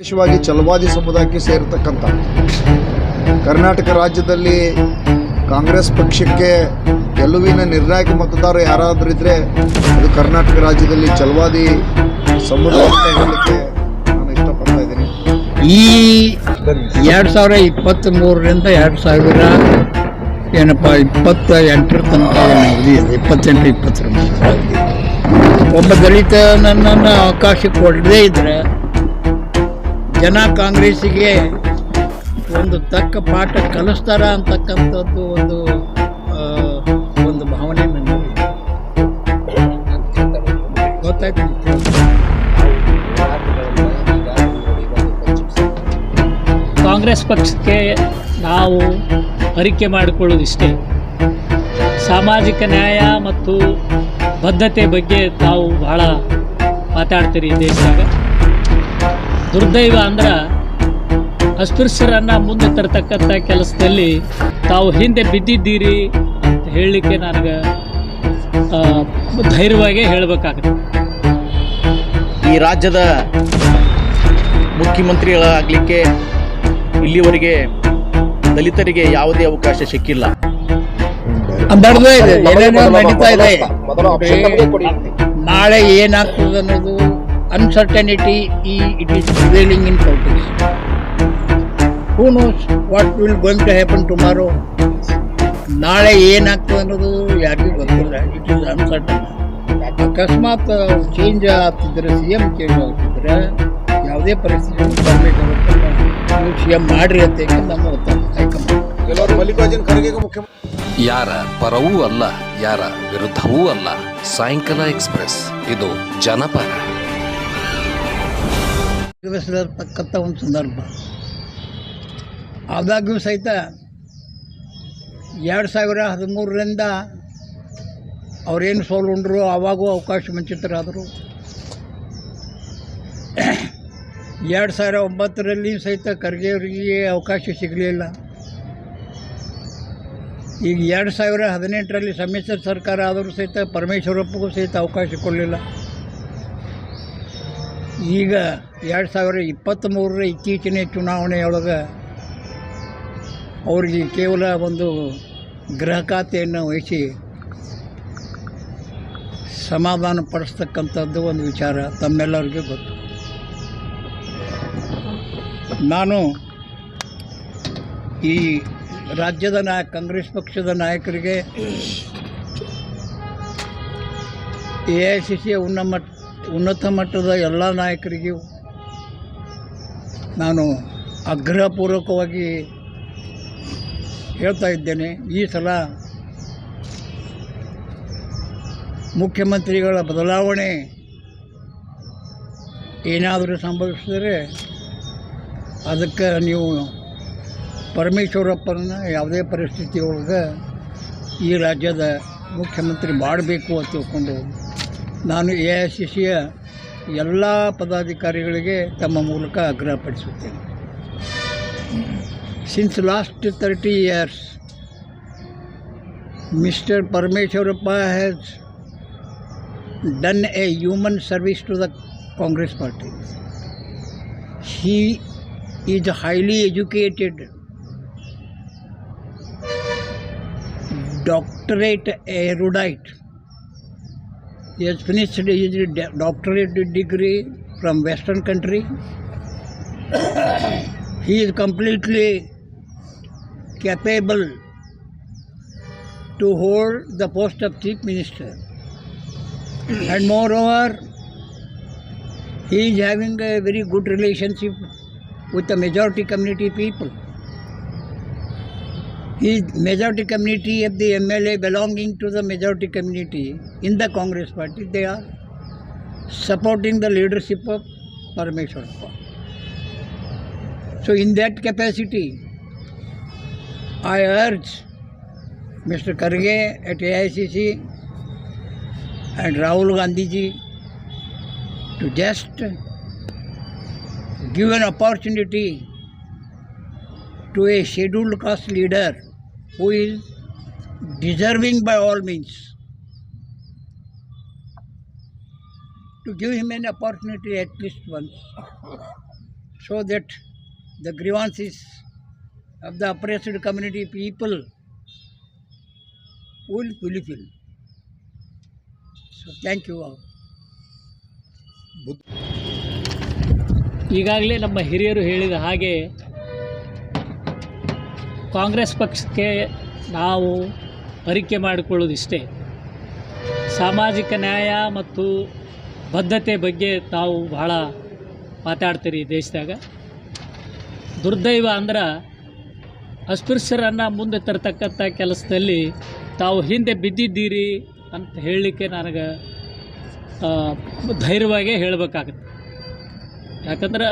ವಿಶೇಷವಾಗಿ ಚಲವಾದಿ ಸಮುದಾಯಕ್ಕೆ ಸೇರತಕ್ಕಂಥ ಕರ್ನಾಟಕ ರಾಜ್ಯದಲ್ಲಿ ಕಾಂಗ್ರೆಸ್ ಪಕ್ಷಕ್ಕೆ ಗೆಲುವಿನ ನಿರ್ಣಾಯಕ ಮತದಾರರು ಯಾರಾದರೂ ಇದ್ದರೆ ಅದು ಕರ್ನಾಟಕ ರಾಜ್ಯದಲ್ಲಿ ಚಲವಾದಿ ಸಮುದಾಯ ಅಂತ ಹೇಳಲಿಕ್ಕೆ ನಾನು ಇಷ್ಟಪಡ್ತಾ ಇದ್ದೀನಿ. ಈ ಎರಡು ಸಾವಿರ ಇಪ್ಪತ್ತ್ ಮೂರರಿಂದ ಎರಡು ಸಾವಿರ ಏನಪ್ಪ, ಇಪ್ಪತ್ತ ಎಂಟರ ತನಕ ಇಪ್ಪತ್ತೆಂಟು, ಇಪ್ಪತ್ತರ ಒಬ್ಬ ದಲಿತ ನನ್ನನ್ನು ಅವಕಾಶ ಕೊಡದೇ ಇದ್ರೆ ಜನ ಕಾಂಗ್ರೆಸ್ಸಿಗೆ ಒಂದು ತಕ್ಕ ಪಾಠ ಕಲಿಸ್ತಾರ ಅಂತಕ್ಕಂಥದ್ದು ಒಂದು ಒಂದು ಭಾವನೆ ನನಗೆ ಗೊತ್ತಾಯ್ತು? ಕಾಂಗ್ರೆಸ್ ಪಕ್ಷಕ್ಕೆ ನಾವು ಅರಿಕೆ ಮಾಡಿಕೊಳ್ಳೋದಿಷ್ಟೇ ಸಾಮಾಜಿಕ ನ್ಯಾಯ ಮತ್ತು ಬದ್ಧತೆ ಬಗ್ಗೆ ತಾವು ಬಹಳ ಮಾತಾಡ್ತೀರಿ ದೇಶದಾಗ. ದುರ್ದೈವ ಅಂದ್ರೆ ಅಸ್ಪೃಶ್ಯರನ್ನ ಮುಂದೆ ತರತಕ್ಕಂಥ ಕೆಲಸದಲ್ಲಿ ತಾವು ಹಿಂದೆ ಬಿದ್ದಿದ್ದೀರಿ ಅಂತ ಹೇಳಲಿಕ್ಕೆ ನನಗೆ ಧೈರ್ಯವಾಗಿ ಹೇಳಬೇಕಾಗುತ್ತೆ. ಈ ರಾಜ್ಯದ ಮುಖ್ಯಮಂತ್ರಿಗಳಾಗಲಿಕ್ಕೆ ಇಲ್ಲಿವರೆಗೆ ದಲಿತರಿಗೆ ಯಾವುದೇ ಅವಕಾಶ ಸಿಕ್ಕಿಲ್ಲ. ನಾಳೆ ಏನಾಗ್ತದೆ ಅನ್ನೋದು ಅನ್ಸರ್ಟನಿಟಿ ಈ it is in in Who knows what what will to to tomorrow? ನಾಳೆ ಏನಾಗ್ತದೆ ಅನ್ನೋದು ಯಾರಿಗೂ ಗೊತ್ತಿಲ್ಲ. ಇಟ್ ಈಸ್ ಅನ್ಸರ್ಟನ್ ಅಕಸ್ಮಾತ್ ಚೇಂಜ್ ಆಗ್ತಿದ್ರೆ ಸಿ ಎಂ ಚೇಂಜ್ ಆಗ್ತಿದ್ರೆ ಯಾವುದೇ ಪರಿಸ್ಥಿತಿ ನೀವು ಸಿ ಎಂ ಮಾಡ್ರಿ ಅಂತ ನಮ್ಮ ಹೈಕಮಾಂಡ್. ಮಲ್ಲಿಕಾರ್ಜುನ್ ಖರ್ಗೆಗೆ ಮುಖ್ಯಮಂತ್ರಿ ಯಾರ ಪರವೂ ಅಲ್ಲ ಯಾರ ವಿರುದ್ಧವೂ ಅಲ್ಲ. ಸಾಯಂಕಾಲ ಎಕ್ಸ್ಪ್ರೆಸ್. ಇದು ಜನಪರ. ನಿರ್ವಹಿಸತಕ್ಕಂಥ ಒಂದು ಸಂದರ್ಭ. ಆದಾಗ್ಯೂ ಸಹಿತ ಎರಡು ಸಾವಿರ ಹದಿಮೂರರಿಂದ ಅವರೇನು ಸೋಲುಂಡ್ರು ಆವಾಗೂ ಅವಕಾಶ ವಂಚಿತರಾದರು. ಎರಡು ಸಾವಿರ ಒಂಬತ್ತರಲ್ಲಿ ಸಹಿತ ಖರ್ಗೆಯವರಿಗೆ ಅವಕಾಶ ಸಿಗಲಿಲ್ಲ. ಈಗ ಎರಡು ಸಾವಿರ ಹದಿನೆಂಟರಲ್ಲಿ ಸಮ್ಮಿಶ್ರ ಸರ್ಕಾರ ಆದರೂ ಸಹಿತ ಪರಮೇಶ್ವರಪ್ಪಗೂ ಸಹಿತ ಅವಕಾಶ ಕೊಡಲಿಲ್ಲ. ಈಗ ಎರಡು ಸಾವಿರ ಇಪ್ಪತ್ತ್ಮೂರರ ಇತ್ತೀಚಿನ ಚುನಾವಣೆಯೊಳಗೆ ಅವರಿಗೆ ಕೇವಲ ಒಂದು ಗೃಹ ಖಾತೆಯನ್ನು ವಹಿಸಿ ಸಮಾಧಾನ ಪಡಿಸ್ತಕ್ಕಂಥದ್ದು ಒಂದು ವಿಚಾರ ತಮ್ಮೆಲ್ಲರಿಗೂ ಗೊತ್ತು. ನಾನು ಈ ರಾಜ್ಯದ ನಾಯಕ ಕಾಂಗ್ರೆಸ್ ಪಕ್ಷದ ನಾಯಕರಿಗೆ ಎ ಐ ಸಿ ಸಿಯ ಉನ್ನಮ ಉನ್ನತ ಮಟ್ಟದ ಎಲ್ಲ ನಾಯಕರಿಗೂ ನಾನು ಆಗ್ರಹಪೂರ್ವಕವಾಗಿ ಹೇಳ್ತಾ ಇದ್ದೇನೆ. ಈ ಸಲ ಮುಖ್ಯಮಂತ್ರಿಗಳ ಬದಲಾವಣೆ ಏನಾದರೂ ಸಂಭವಿಸಿದರೆ ಅದಕ್ಕೆ ನೀವು ಪರಮೇಶ್ವರಪ್ಪನ ಯಾವುದೇ ಪರಿಸ್ಥಿತಿ ಒಳಗೆ ಈ ರಾಜ್ಯದ ಮುಖ್ಯಮಂತ್ರಿ ಮಾಡಬೇಕು ಅಂತ ತಿಳ್ಕೊಂಡು ನಾನು ಎ ಐ ಸಿ ಸಿಯ ಎಲ್ಲ ಪದಾಧಿಕಾರಿಗಳಿಗೆ ತಮ್ಮ ಮೂಲಕ ಆಗ್ರಹಪಡಿಸುತ್ತೇನೆ since last thirty years mister Parameshwarappa has done a human service to the Congress party he is highly educated, doctorate erudite he has finished his doctorate degree from western country he is completely capable to hold the post of chief minister and moreover he is having a very good relationship with the majority community people. He is majority community of the MLA belonging to the majority community in the Congress party. They are supporting the leadership of Parameshwarappa. So in that capacity, I urge Mr. Karge at AICC and Rahul Gandhi ji to just give an opportunity to a scheduled caste leader who is deserving by all means to give him an opportunity at least once so that the grievances of the oppressed community people will fulfill. So thank you all. ಈಗಾಗಲೇ ನಮ್ಮ ಹಿರಿಯರು ಹೇಳಿದ ಹಾಗೆ ಕಾಂಗ್ರೆಸ್ ಪಕ್ಷಕ್ಕೆ ನಾವು ಅರಿಕೆ ಮಾಡಿಕೊಳ್ಳೋದಿಷ್ಟೇ ಸಾಮಾಜಿಕ ನ್ಯಾಯ ಮತ್ತು ಬದ್ಧತೆ ಬಗ್ಗೆ ತಾವು ಬಹಳ ಮಾತಾಡ್ತೀರಿ ದೇಶದಾಗ. ದುರ್ದೈವ ಅಂದ್ರೆ ಅಸ್ಪೃಶ್ಯರನ್ನು ಮುಂದೆ ತರತಕ್ಕಂಥ ಕೆಲಸದಲ್ಲಿ ತಾವು ಹಿಂದೆ ಬಿದ್ದಿದ್ದೀರಿ ಅಂತ ಹೇಳಲಿಕ್ಕೆ ನನಗೆ ಧೈರ್ಯವಾಗೇ ಹೇಳಬೇಕಾಗತ್ತೆ. ಯಾಕಂದ್ರೆ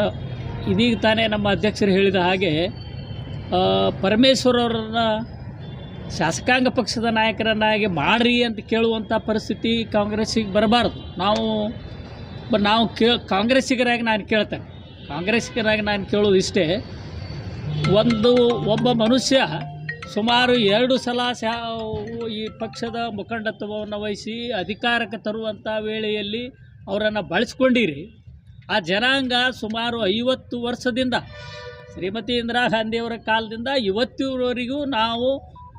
ಇದೀಗ ತಾನೇ ನಮ್ಮ ಅಧ್ಯಕ್ಷರು ಹೇಳಿದ ಹಾಗೆ ಆ, ಪರಮೇಶ್ವರ್ ಅವರನ್ನ ಶಾಸಕಾಂಗ ಪಕ್ಷದ ನಾಯಕರನ್ನಾಗಿ ಮಾಡ್ರಿ ಅಂತ ಕೇಳುವಂಥ ಪರಿಸ್ಥಿತಿ ಕಾಂಗ್ರೆಸ್ಸಿಗೆ ಬರಬಾರ್ದು. ನಾವು ನಾವು ಕೇ ಕಾಂಗ್ರೆಸ್ಸಿಗರಾಗಿ ನಾನು ಕೇಳ್ತೇನೆ. ಕಾಂಗ್ರೆಸ್ಸಿಗರಾಗಿ ನಾನು ಕೇಳೋದು ಇಷ್ಟೇ. ಒಂದು ಒಬ್ಬ ಮನುಷ್ಯ ಸುಮಾರು ಎರಡು ಸಲ ಶಾ ಈ ಪಕ್ಷದ ಮುಖಂಡತ್ವವನ್ನು ವಹಿಸಿ ಅಧಿಕಾರಕ್ಕೆ ತರುವಂಥ ವೇಳೆಯಲ್ಲಿ ಅವರನ್ನು ಬಳಸ್ಕೊಂಡಿರಿ. ಆ ಜನಾಂಗ ಸುಮಾರು ಐವತ್ತು ವರ್ಷದಿಂದ ಶ್ರೀಮತಿ ಇಂದಿರಾ ಗಾಂಧಿಯವರ ಕಾಲದಿಂದ ಇವತ್ತಿವರೆಗೂ ನಾವು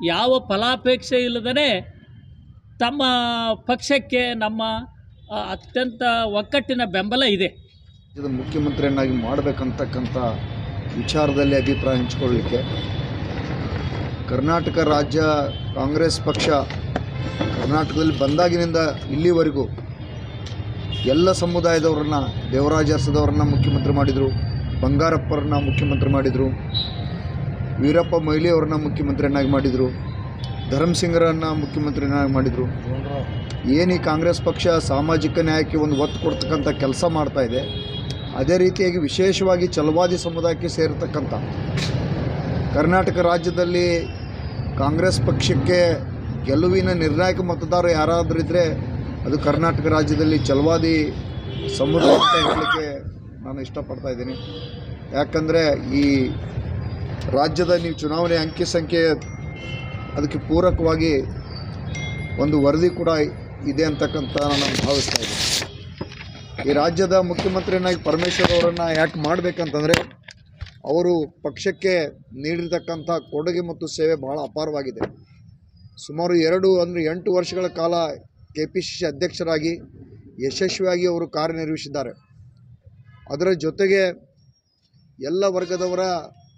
ಯಾವ ಫಲಾಪೇಕ್ಷೆ ಇಲ್ಲದೇ ತಮ್ಮ ಪಕ್ಷಕ್ಕೆ ನಮ್ಮ ಅತ್ಯಂತ ಒಕ್ಕಟ್ಟಿನ ಬೆಂಬಲ ಇದೆ ಮುಖ್ಯಮಂತ್ರಿಯನ್ನಾಗಿ ಮಾಡಬೇಕಂತಕ್ಕಂಥ ವಿಚಾರದಲ್ಲಿ ಅಭಿಪ್ರಾಯ ಹಂಚಿಕೊಳ್ಳಲಿಕ್ಕೆ ಕರ್ನಾಟಕ ರಾಜ್ಯ ಕಾಂಗ್ರೆಸ್ ಪಕ್ಷ ಕರ್ನಾಟಕದಲ್ಲಿ ಬಂದಾಗಿನಿಂದ ಇಲ್ಲಿವರೆಗೂ ಎಲ್ಲ ಸಮುದಾಯದವ್ರನ್ನ, ದೇವರಾಜ ಅರಸದವ್ರನ್ನ ಮುಖ್ಯಮಂತ್ರಿ ಮಾಡಿದರು. ಬಂಗಾರಪ್ಪರನ್ನ ಮುಖ್ಯಮಂತ್ರಿ ಮಾಡಿದರು, ವೀರಪ್ಪ ಮೊಯ್ಲಿಯವ್ರನ್ನ ಮುಖ್ಯಮಂತ್ರಿಯನ್ನಾಗಿ ಮಾಡಿದರು ಧರ್ಮಸಿಂಗರನ್ನ ಮುಖ್ಯಮಂತ್ರಿಯನ್ನಾಗಿ ಮಾಡಿದರು. ಏನು ಈ ಕಾಂಗ್ರೆಸ್ ಪಕ್ಷ ಸಾಮಾಜಿಕ ನ್ಯಾಯಕ್ಕೆ ಒಂದು ಒತ್ತು ಕೊಡ್ತಕ್ಕಂಥ ಕೆಲಸ ಮಾಡ್ತಾ ಇದೆ, ಅದೇ ರೀತಿಯಾಗಿ ವಿಶೇಷವಾಗಿ ಚಲವಾದಿ ಸಮುದಾಯಕ್ಕೆ ಸೇರತಕ್ಕಂಥ ಕರ್ನಾಟಕ ರಾಜ್ಯದಲ್ಲಿ ಕಾಂಗ್ರೆಸ್ ಪಕ್ಷಕ್ಕೆ ಗೆಲುವಿನ ನಿರ್ಣಾಯಕ ಮತದಾರರು ಯಾರಾದರೂ ಇದ್ದರೆ ಅದು ಕರ್ನಾಟಕ ರಾಜ್ಯದಲ್ಲಿ ಚಲವಾದಿ ಸಮುದಾಯ ನಾನು ಇಷ್ಟಪಡ್ತಾ ಇದ್ದೀನಿ. ಯಾಕಂದರೆ ಈ ರಾಜ್ಯದ ನೀವು ಚುನಾವಣೆ ಅಂಕಿ ಸಂಖ್ಯೆ ಅದಕ್ಕೆ ಪೂರಕವಾಗಿ ಒಂದು ವರದಿ ಕೂಡ ಇದೆ ಅಂತಕ್ಕಂಥ ನಾನು ಭಾವಿಸ್ತಾ ಇದ್ದೀನಿ. ಈ ರಾಜ್ಯದ ಮುಖ್ಯಮಂತ್ರಿಯನ್ನಾಗಿ ಪರಮೇಶ್ವರ್ ಅವರನ್ನು ಯಾಕೆ ಮಾಡಬೇಕಂತಂದರೆ ಅವರು ಪಕ್ಷಕ್ಕೆ ನೀಡಿರ್ತಕ್ಕಂಥ ಕೊಡುಗೆ ಮತ್ತು ಸೇವೆ ಬಹಳ ಅಪಾರವಾಗಿದೆ. ಸುಮಾರು ಎರಡು ಅಂದರೆ ಎಂಟು ವರ್ಷಗಳ ಕಾಲ ಕೆ ಪಿ ಸಿ ಸಿ ಅಧ್ಯಕ್ಷರಾಗಿ ಯಶಸ್ವಿಯಾಗಿ ಅವರು ಕಾರ್ಯನಿರ್ವಹಿಸಿದ್ದಾರೆ. ಅದರ ಜೊತೆಗೆ ಎಲ್ಲ ವರ್ಗದವರ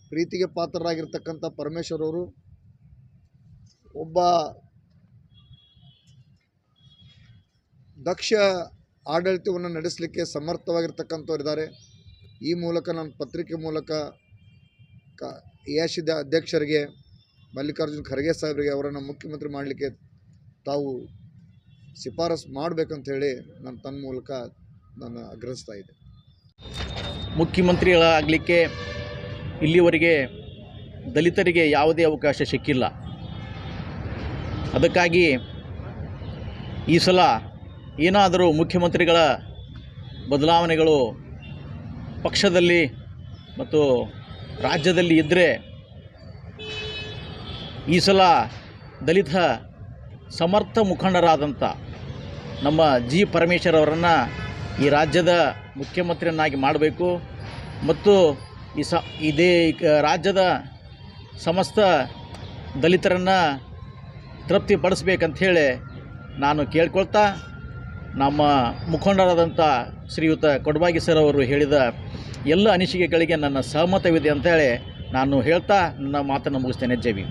ಪ್ರೀತಿಗೆ ಪಾತ್ರರಾಗಿರ್ತಕ್ಕಂಥ ಪರಮೇಶ್ವರ್ ಅವರು ಒಬ್ಬ ದಕ್ಷ ಆಡಳಿತವನ್ನು ನಡೆಸಲಿಕ್ಕೆ ಸಮರ್ಥವಾಗಿರ್ತಕ್ಕಂಥವ್ರಿದ್ದಾರೆ ಈ ಮೂಲಕ ನಾನು ಪತ್ರಿಕೆ ಮೂಲಕ ಕ ಎಸಿದ ಅಧ್ಯಕ್ಷರಿಗೆ, ಮಲ್ಲಿಕಾರ್ಜುನ್ ಖರ್ಗೆ ಸಾಹೇಬರಿಗೆ ಅವರನ್ನು ಮುಖ್ಯಮಂತ್ರಿ ಮಾಡಲಿಕ್ಕೆ ತಾವು ಶಿಫಾರಸು ಮಾಡಬೇಕಂತ ಹೇಳಿ ನಾನು ತನ್ನ ಮೂಲಕ ನಾನು ಆಗ್ರಹಿಸ್ತಾ ಇದ್ದೆ. ಮುಖ್ಯಮಂತ್ರಿಗಳಾಗಲಿಕ್ಕೆ ಇಲ್ಲಿವರೆಗೆ ದಲಿತರಿಗೆ ಯಾವುದೇ ಅವಕಾಶ ಸಿಕ್ಕಿಲ್ಲ. ಅದಕ್ಕಾಗಿ ಈ ಸಲ ಏನಾದರೂ ಮುಖ್ಯಮಂತ್ರಿಗಳ ಬದಲಾವಣೆಗಳು ಪಕ್ಷದಲ್ಲಿ ಮತ್ತು ರಾಜ್ಯದಲ್ಲಿ ಇದ್ದರೆ ಈ ಸಲ ದಲಿತ ಸಮರ್ಥ ಮುಖಂಡರಾದಂಥ ನಮ್ಮ ಜಿ ಪರಮೇಶ್ವರ್ ಅವರನ್ನು ಈ ರಾಜ್ಯದ ಮುಖ್ಯಮಂತ್ರಿಯನ್ನಾಗಿ ಮಾಡಬೇಕು ಮತ್ತು ಈ ಸ, ಇದೇ ರಾಜ್ಯದ ಸಮಸ್ತ ದಲಿತರನ್ನು ತೃಪ್ತಿಪಡಿಸ್ಬೇಕಂಥೇಳಿ ನಾನು ಕೇಳ್ಕೊಳ್ತಾ, ನಮ್ಮ ಮುಖಂಡರಾದಂಥ ಶ್ರೀಯುತ ಕೊಡಬಾಗಿ ಸರ್ ಅವರು ಹೇಳಿದ ಎಲ್ಲ ಅನಿಸಿಕೆಗಳಿಗೆ ನನ್ನ ಸಹಮತವಿದೆ ಅಂತೇಳಿ ನಾನು ಹೇಳ್ತಾ ನನ್ನ ಮಾತನ್ನು ಮುಗಿಸ್ತೇನೆ. ಜೈವಿ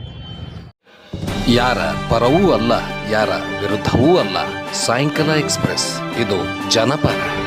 ಯಾರ ಪರವೂ ಅಲ್ಲ, ಯಾರ ವಿರುದ್ಧವೂ ಅಲ್ಲ. ಸಾಯಂಕಾಲ ಎಕ್ಸ್ಪ್ರೆಸ್. ಇದು ಜನಪರ.